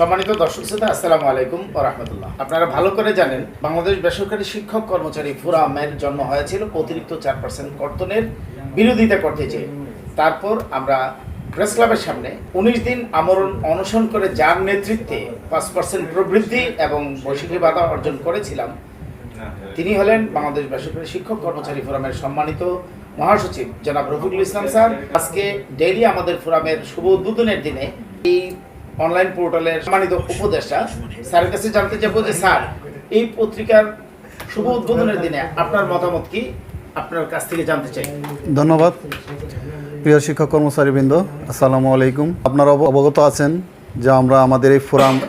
সম্মানিত দর্শক শ্রোতা, আসসালামু আলাইকুম রহমতুল্লাহ। আপনারা ভালো করে জানেন, বাংলাদেশ বেসরকারি শিক্ষক কর্মচারী ফোরামের জন্ম হয়েছিল অতিরিক্ত চার পার্সেন্ট কর্তনের বিরোধিতা করতে চেয়ে। তারপর আমরা প্রেস ক্লাবের সামনে উনিশ দিন আমরণ অনশন করে যার নেতৃত্বে পাঁচ পার্সেন্ট প্রবৃদ্ধি এবং বৈশাখী বাধা অর্জন করেছিলাম, তিনি হলেন বাংলাদেশ বেসরকারি শিক্ষক কর্মচারী ফোরামের সম্মানিত মহাসচিব। জনাব রফিকুল ইসলাম স্যার, আজকে ডেইলি আমাদের ফোরামের শুভ উদ্বোধনের দিনে এই অনলাইন পোর্টালের সম্মানিত উপদেষ্টা স্যারের কাছে জানতে চাইব যে, স্যার, এই পত্রিকার শুভ উদ্বোধনের দিনে আপনার মতামত কি? আপনার কাছ থেকে জানতে চাই। ধন্যবাদ। প্রিয় শিক্ষক কর্মচারীবৃন্দ, আসসালামু আলাইকুম। আপনারা অব- অবগত আছেন যে আমরা আমাদের এই ফোরাম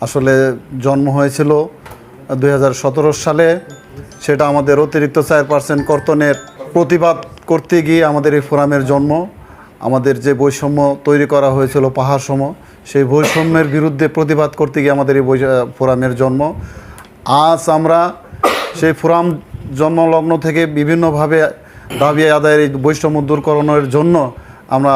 আসলে জন্ম হয়েছিল দুই হাজার সতেরো সালে। সেটা আমাদের অতিরিক্ত চার পার্সেন্ট কর্তনের প্রতিবাদ করতে গিয়ে আমাদের এই ফোরামের জন্ম। আমাদের যে বৈষম্য তৈরি করা হয়েছিল, পাহাড় সম সেই বৈষম্যের বিরুদ্ধে প্রতিবাদ করতে গিয়ে আমাদের এই ফোরামের জন্ম। আজ আমরা সেই ফোরাম জন্মলগ্ন থেকে বিভিন্নভাবে দাবি আদায়ের এই বৈষম্য দূরকরণের জন্য আমরা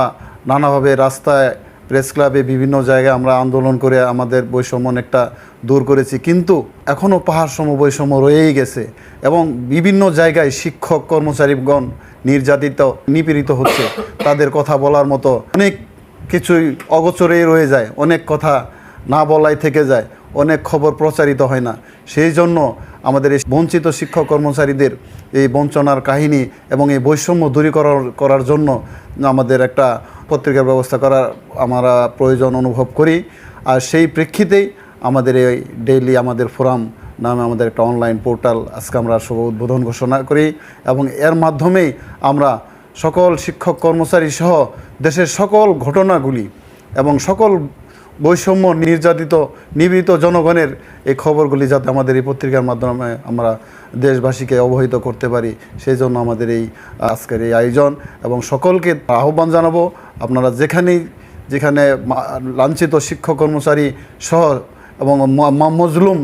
নানাভাবে রাস্তায় প্রেস ক্লাবে বিভিন্ন জায়গায় আমরা আন্দোলন করে আমাদের বৈষম্য অনেকটা দূর করেছি। কিন্তু এখনও পাহাড় সম বৈষম্য রয়েই গেছে এবং বিভিন্ন জায়গায় শিক্ষক, কর্মচারীগণ নির্যাতিত, নিপীড়িত হচ্ছে। তাদের কথা বলার মতো অনেক কিছুই অগোচরেই রয়ে যায়, অনেক কথা না বলাই থেকে যায়, অনেক খবর প্রচারিত হয় না। সেই জন্য আমাদের এই বঞ্চিত শিক্ষক কর্মচারীদের এই বঞ্চনার কাহিনী এবং এই বৈষম্য দূরীকরণ করার জন্য আমাদের একটা পত্রিকার ব্যবস্থা করার আমরা প্রয়োজন অনুভব করি। আর সেই প্রেক্ষিতেই আমাদের এই ডেইলি আমাদের ফোরাম নামে আমাদের একটা অনলাইন পোর্টাল আজকে আমরা শুভ উদ্বোধন ঘোষণা করি এবং এর মাধ্যমেই আমরা সকল শিক্ষক কর্মচারী সহ দেশের সকল ঘটনাগুলি এবং সকল বৈষম্য নির্যাতিত, নিবৃত জনগণের এই খবরগুলি যাতে আমাদের এই পত্রিকার মাধ্যমে আমরা দেশবাসীকে অবহিত করতে পারি, সেই জন্য আমাদের এই আজকের এই আয়োজন এবং সকলকে আহ্বান জানাব, আপনারা যেখানেই, যেখানে লাঞ্ছিত শিক্ষক কর্মচারী সহ এবং মজলুম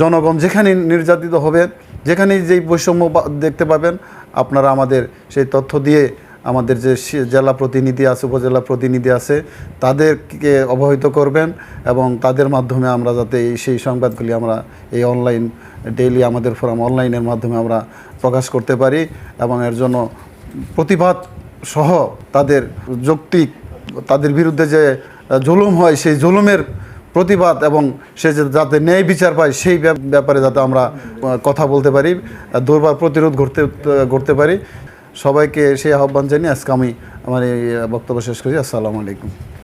জনগণ যেখানে নির্যাতিত হবে, যেখানেই যেই বৈষম্য দেখতে পাবেন, আপনারা আমাদের সেই তথ্য দিয়ে আমাদের যে জেলা প্রতিনিধি আছে, উপজেলা প্রতিনিধি আছে, তাদেরকে অবহিত করবেন এবং তাদের মাধ্যমে আমরা যাতে এই সেই সংবাদগুলি আমরা এই অনলাইন ডেইলি আমাদের ফোরাম অনলাইনের মাধ্যমে আমরা প্রকাশ করতে পারি এবং এর জন্য প্রতিবাদ সহ তাদের যৌক্তিক, তাদের বিরুদ্ধে যে জুলুম হয়, সেই জুলুমের প্রতিবাদ এবং সে যাতে ন্যায় বিচার পায়, সেই ব্যাপারে যাতে আমরা কথা বলতে পারি, দুর্বার প্রতিরোধ করতে করতে পারি। সবাইকে সেই আহ্বান জানিয়ে আজকে আমি আমার এই বক্তব্য শেষ করি। আসসালামু আলাইকুম।